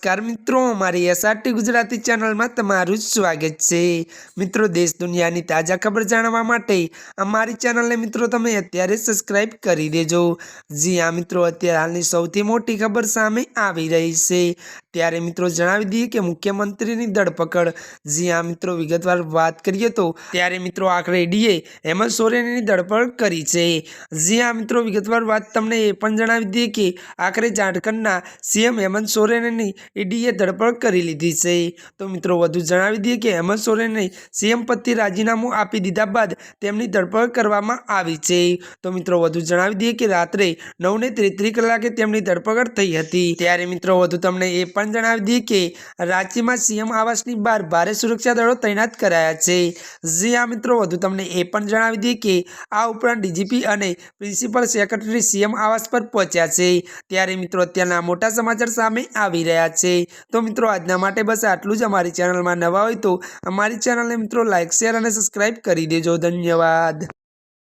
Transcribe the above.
નમસ્કાર મિત્રો, મારી એસઆરટી ગુજરાતી ચેનલમાં તમારું સ્વાગત છે. મિત્રો, દેશ દુનિયાની તાજા ખબર જાણવા માટે અમારી ચેનલને મિત્રો તમે અત્યારે સબસ્ક્રાઇબ કરી દેજો. જી આ મિત્રો, અત્યારે હાલની સૌથી મોટી ખબર સામે આવી રહી છે. ત્યારે મિત્રો જણાવી દઈએ કે મુખ્યમંત્રીની ધરપકડ. જી આ મિત્રો, વિગતવાર વાત કરીએ તો ત્યારે મિત્રો આખરે ઈડીએ હેમંત સોરેનની ધરપકડ કરી છે. જી આ મિત્રો, વિગતવાર વાત તમને એ પણ જણાવી દઈએ કે આખરે ઝારખંડના સીએમ હેમંત સોરેનની ઈડીએ ધરપકડ કરી લીધી છે. તો મિત્રો, વધુ જણાવી દઈએ કે હેમંત સોરેને સીએમ પદથી રાજીનામું આપી દીધા બાદ તેમની ધરપકડ કરવામાં આવી છે. તો મિત્રો, વધુ જણાવી દઈએ કે રાત્રે નવને ત્રેત્રીસ કલાકે તેમની ધરપકડ થઈ હતી. ત્યારે મિત્રો, વધુ તમને એ પણ જણાવી દઈએ કે રાંચીમાં સીએમ આવાસની બહાર ભારે સુરક્ષા દળો તૈનાત કરાયા છે. જી આ મિત્રો, વધુ તમને એ પણ જણાવી દઈએ કે આ ઉપરાંત ડીજીપી અને પ્રિન્સિપલ સેક્રેટરી સીએમ આવાસ પર પહોંચ્યા છે. ત્યારે મિત્રો, અત્યારના મોટા સમાચાર સામે આવી રહ્યા છે. તો મિત્રો, આજના માટે બસ આટલું જ. અમારી ચેનલમાં નવા હોય તો અમારી ચેનલને મિત્રો લાઇક શેર અને સબસ્ક્રાઇબ કરી દેજો. ધન્યવાદ.